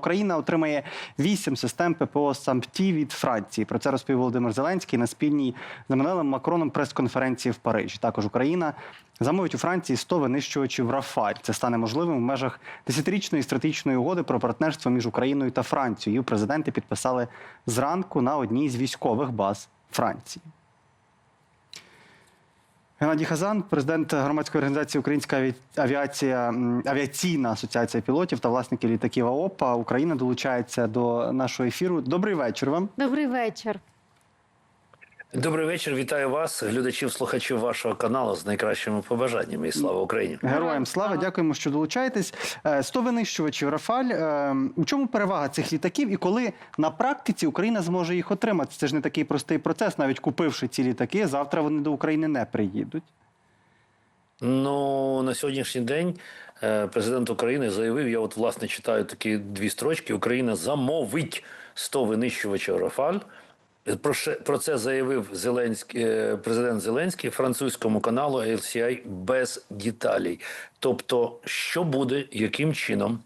Україна отримає вісім систем ППО САМПТІ від Франції. Про це розповів Володимир Зеленський на спільній з Еммануелем Макроном прес-конференції в Парижі. Також Україна замовить у Франції 100 винищувачів Рафаль. Це стане можливим в межах десятирічної стратегічної угоди про партнерство між Україною та Францією. Президенти підписали зранку на одній з військових баз Франції. Геннадій Хазан, президент громадської організації Українська аві- авіація авіаційна асоціація пілотів та власників літаків АОПА. Україна долучається до нашого ефіру. Добрий вечір вам. Добрий вечір. Добрий вечір, вітаю вас, глядачів, слухачів вашого каналу з найкращими побажаннями і слава Україні. Героям слава, дякуємо, що долучаєтесь. Е, 100 винищувачів Рафаль. Е, У чому перевага цих літаків і коли на практиці Україна зможе їх отримати? Це ж не такий простий процес, навіть купивши ці літаки, завтра вони до України не приїдуть. Ну на сьогоднішній день е, президент України заявив: я от власне читаю такі дві строчки: Україна замовить 100 винищувачів Рафаль. Про це заявив Зеленський е, президент Зеленський французькому каналу LCI без деталей. Тобто, що буде, яким чином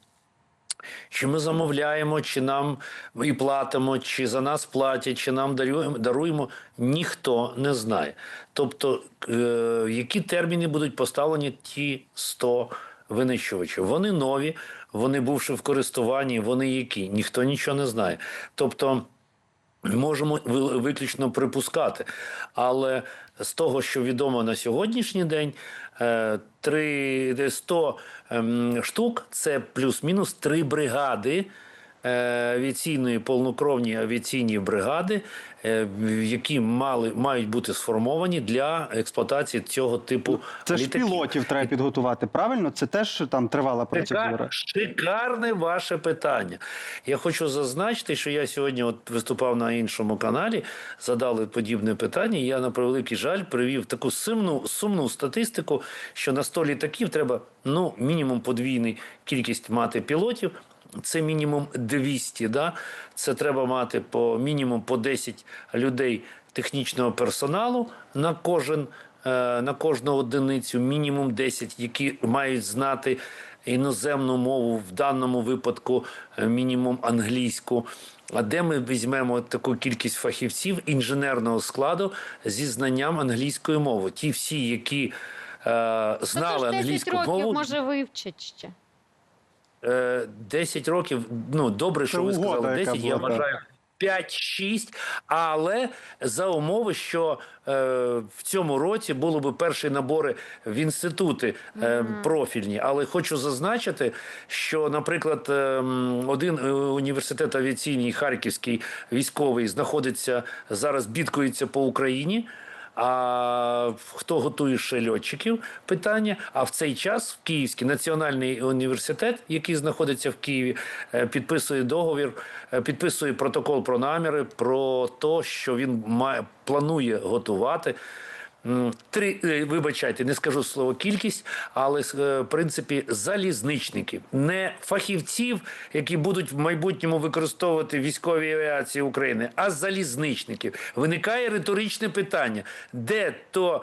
Чи ми замовляємо, чи нам і платимо, чи за нас платять, чи нам даруємо, ніхто не знає. Тобто, е, які терміни будуть поставлені ті 100 винищувачів? Вони нові, вони бувши в користуванні, вони які? Ніхто нічого не знає. Тобто, Можемо ви- виключно припускати, але з того, що відомо на сьогоднішній день, е, три де 100 ем, штук це плюс-мінус три бригади е, авіаційної повнокровні авіаційні бригади, е, які мали мають бути сформовані для експлуатації цього типу Це ж пілотів треба підготувати. Правильно, це теж там тривала процедура. Шикарне ваше питання. Я хочу зазначити, що я сьогодні от виступав на іншому каналі, задали подібне питання. і Я на превеликий жаль привів таку сумну, сумну статистику, що на 100 літаків треба ну мінімум подвійний кількість мати пілотів. Це мінімум 200, да? Це треба мати по мінімум по 10 людей технічного персоналу на кожен е, на кожну одиницю, мінімум 10, які мають знати іноземну мову, в даному випадку е, мінімум англійську. А де ми візьмемо таку кількість фахівців інженерного складу зі знанням англійської мови? Ті всі, які е, знали то ж 10 англійську років, мову, може, вивчать ще. Е, 10 років, ну добре, що Це ви сказали яка 10, я вважаю 5-6, але за умови, що е, в цьому році було би перші набори в інститути е, профільні. Але хочу зазначити, що, наприклад, е, один е, університет авіаційний Харківський військовий знаходиться зараз, бідкується по Україні. А хто готує ще льотчиків? Питання. А в цей час в Київський національний університет, який знаходиться в Києві, е, підписує договір, е, підписує протокол про наміри про те, що він має планує готувати. Три е, вибачайте, не скажу слово кількість, але е, в принципі залізничників, не фахівців, які будуть в майбутньому використовувати військові авіації України, а залізничників. Виникає риторичне питання: де то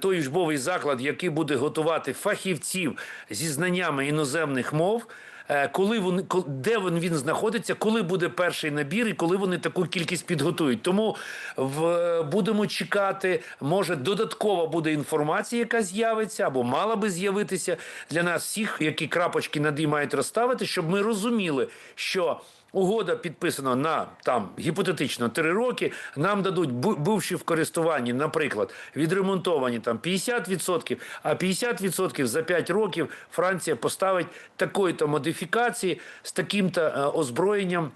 той учбовий заклад, який буде готувати фахівців зі знаннями іноземних мов. Е, Коли вони де він, він знаходиться, коли буде перший набір і коли вони таку кількість підготують. Тому в, будемо чекати, може додаткова буде інформація, яка з'явиться або мала би з'явитися для нас всіх, які крапочки над «і» мають розставити, щоб ми розуміли, що. Угода підписана на там гіпотетично три роки. Нам дадуть бу- бувші в користуванні, наприклад, відремонтовані там 50%, а 50% за 5 років Франція поставить такої-то модифікації з таким-то е, озброєнням.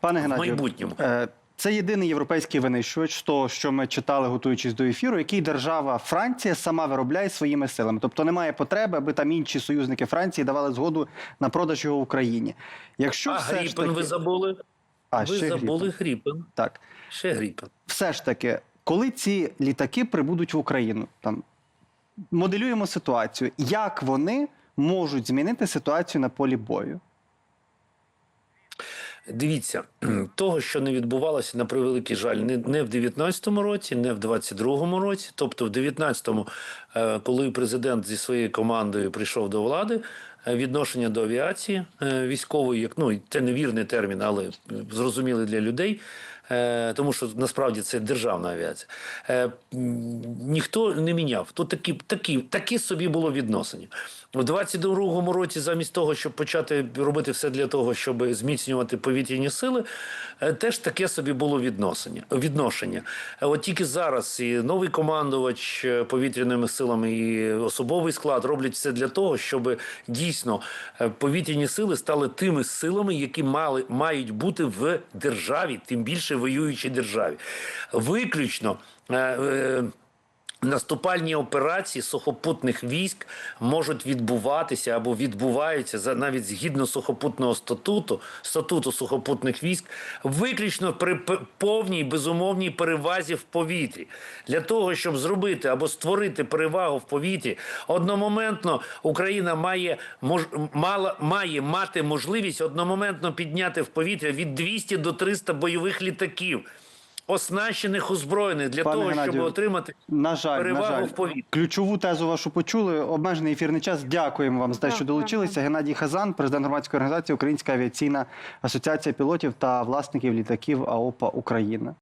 Пане в майбутньому. Це єдиний європейський винищувач, з того, що ми читали, готуючись до ефіру, який держава Франція сама виробляє своїми силами. Тобто немає потреби, аби там інші союзники Франції давали згоду на продаж його Україні. Якщо а все ж таки... ви забули? А, ви ще забули Гріпен. Гріпен. Так. Ще Гріпен. Все ж таки, коли ці літаки прибудуть в Україну, там моделюємо ситуацію, як вони можуть змінити ситуацію на полі бою? Дивіться, того, що не відбувалося на превеликий жаль, не, не в 19-му році, не в 22-му році. Тобто, в 19-му, е, коли президент зі своєю командою прийшов до влади, відношення до авіації е, військової, як ну це невірний термін, але зрозумілий для людей. Е, Тому що насправді це державна авіація. Е, Ніхто не міняв. Тут такі, такі, такі собі було відносини. У 22-му році, замість того, щоб почати робити все для того, щоб зміцнювати повітряні сили, теж таке собі було відношення. відношення. От тільки зараз і новий командувач повітряними силами, і особовий склад роблять все для того, щоб дійсно е, повітряні сили стали тими силами, які мали мають бути в державі, тим більше воюючій державі. Виключно. Наступальні операції сухопутних військ можуть відбуватися або відбуваються за навіть згідно сухопутного статуту, статуту сухопутних військ, виключно при повній безумовній перевазі в повітрі. Для того, щоб зробити або створити перевагу в повітрі, одномоментно Україна має мож, мала, має мати можливість одномоментно підняти в повітря від 200 до 300 бойових літаків. Оснащених озброєних для Пане того, щоб отримати На жаль, на перевагу жаль. в повітрі. Ключову тезу вашу почули. Обмежений ефірний час. Дякуємо вам за те, що долучилися. Геннадій Хазан, президент громадської організації Українська авіаційна асоціація пілотів та власників літаків АОПА Україна.